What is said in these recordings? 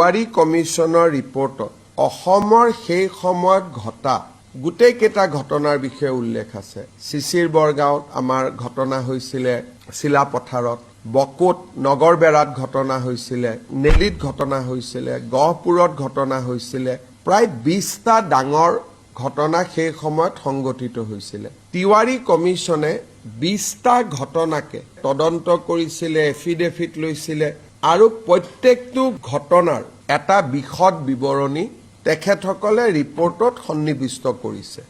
ৱাৰী কমিশ্যনৰ ৰিপৰ্টত অসমৰ সেই সময়ত ঘটা গোটেইকেইটা ঘটনাৰ বিষয়ে উল্লেখ আছে। চিচিৰ বৰগাঁৱত আমাৰ ঘটনা হৈছিলে চিলাপথাৰত বকোত নগৰবেৰাত ঘটনা হৈছিলে নেলিত ঘটনা হৈছিলে গহপুৰত ঘটনা হৈছিলে প্ৰায় বিশটা ডাঙৰ ঘটনা সেই সময়ত সংঘটিত হৈছিলে। তিৱাৰী কমিশ্যনে বিশটা ঘটনাকে তদন্ত কৰিছিলে এফিডেভিট লৈছিলে আৰু প্ৰত্যেকটো ঘটনাৰ এটা বিশদ বিৱৰণী তেখেতসকলে ৰিপৰ্টত সন্নিৱিষ্ট কৰিছে।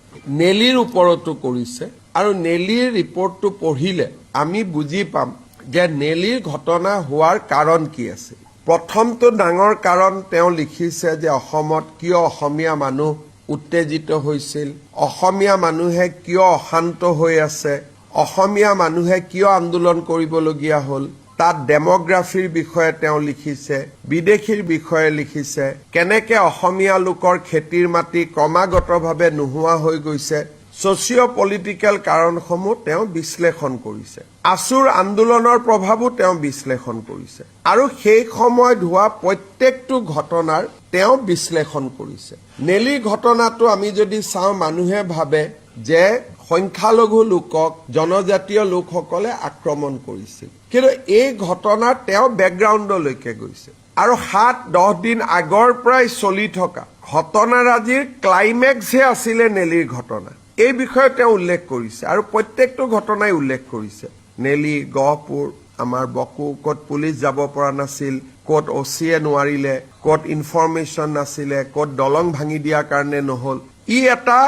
নেলিৰ ওপৰতো কৰিছে আৰু নেলিৰ ৰিপৰ্টটো পঢ়িলে আমি বুজি পাম যে নেলিৰ ঘটনা হোৱাৰ কাৰণ কি আছিল। প্ৰথমটো ডাঙৰ কাৰণ তেওঁ লিখিছে যে অসমত কিয় অসমীয়া মানুহ উত্তেজিত হৈছিল অসমীয়া মানুহে কিয় অশান্ত হৈ আছে অসমীয়া মানুহে কিয় আন্দোলন কৰিবলগীয়া হ'ল তাত ডেমগ্ৰাফিৰ বিষয়ে তেওঁ লিখিছে বিদেশীৰ বিষয়ে লিখিছে কেনেকে অসমীয়া লোকৰ খেতিৰ মাটি ক্ৰমাগতভাৱে নোহোৱা হৈ গৈছে ছচিঅ' পলিটিকেল কাৰণসমূহ তেওঁ বিশ্লেষণ কৰিছে। আছুৰ আন্দোলনৰ প্ৰভাৱো তেওঁ বিশ্লেষণ কৰিছে। আৰু সেই সময়ত হোৱা প্ৰত্যেকটো ঘটনাৰ তেওঁ বিশ্লেষণ কৰিছে। নেলি ঘটনাটো আমি যদি চাওঁ মানুহে ভাবে যে সংখ্যালঘু লোকক জনজাতীয় লোকসকলে আক্ৰমণ কৰিছিল। কিন্তু এই ঘটনাৰ তেওঁ বেকগ্ৰাউণ্ডলৈকে গৈছে। আৰু সাত দহ দিন আগৰ পৰাই চলি থকা ঘটনাৰাজিৰ ক্লাইমেক্সহে আছিলে নেলিৰ ঘটনা। এই বিষয়ে তেওঁ উল্লেখ কৰিছে আৰু প্ৰত্যেকটো ঘটনাই উল্লেখ কৰিছে। নেলি গহপুৰ আমাৰ বকো ক'ত পুলিচ যাব পৰা নাছিল ক'ত অ' চিয়ে নোৱাৰিলে ক'ত ইনফৰমেশ্যন নাছিলে ক'ত দলং ভাঙি দিয়াৰ কাৰণে নহ'ল। ই এটা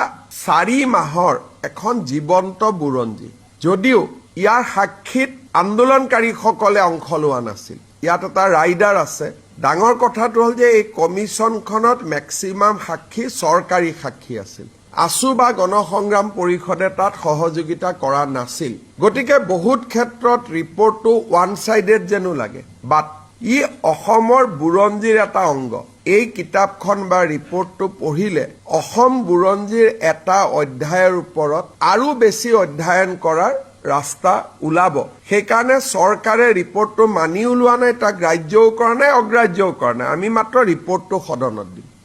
চাৰি মাহৰ এখন জীৱন্ত বুৰঞ্জী। যদিও ইয়াৰ সাক্ষীত আন্দোলনকাৰীসকলে অংশ লোৱা নাছিল। ইয়াত এটা ৰাইডাৰ আছে। ডাঙৰ কথাটো হ'ল যে এই কমিশ্যনখনত মেক্সিমাম সাক্ষী চৰকাৰী সাক্ষী আছিল। আছু বা গণসংগ্ৰাম পৰিষদে তাত সহযোগিতা কৰা নাছিল। গতিকে বহুত ক্ষেত্ৰত ৰিপৰ্টটো ওৱান চাইডেড যেনো লাগে। বাট ই অসমৰ বুৰঞ্জীৰ এটা অংগ। এই কিতাপখন বা ৰিপৰ্টটো পঢ়িলে অসম বুৰঞ্জীৰ এটা অধ্যায়ৰ ওপৰত আৰু বেছি অধ্যয়ন কৰাৰ ৰাস্তা ওলাব। সেইকাৰণে চৰকাৰে ৰিপৰ্টটো মানিও লোৱা নাই তাক গ্ৰাহ্যও কৰা নাই অগ্ৰাহ্যও কৰা নাই। আমি মাত্ৰ ৰিপৰ্টটো সদনত দিম।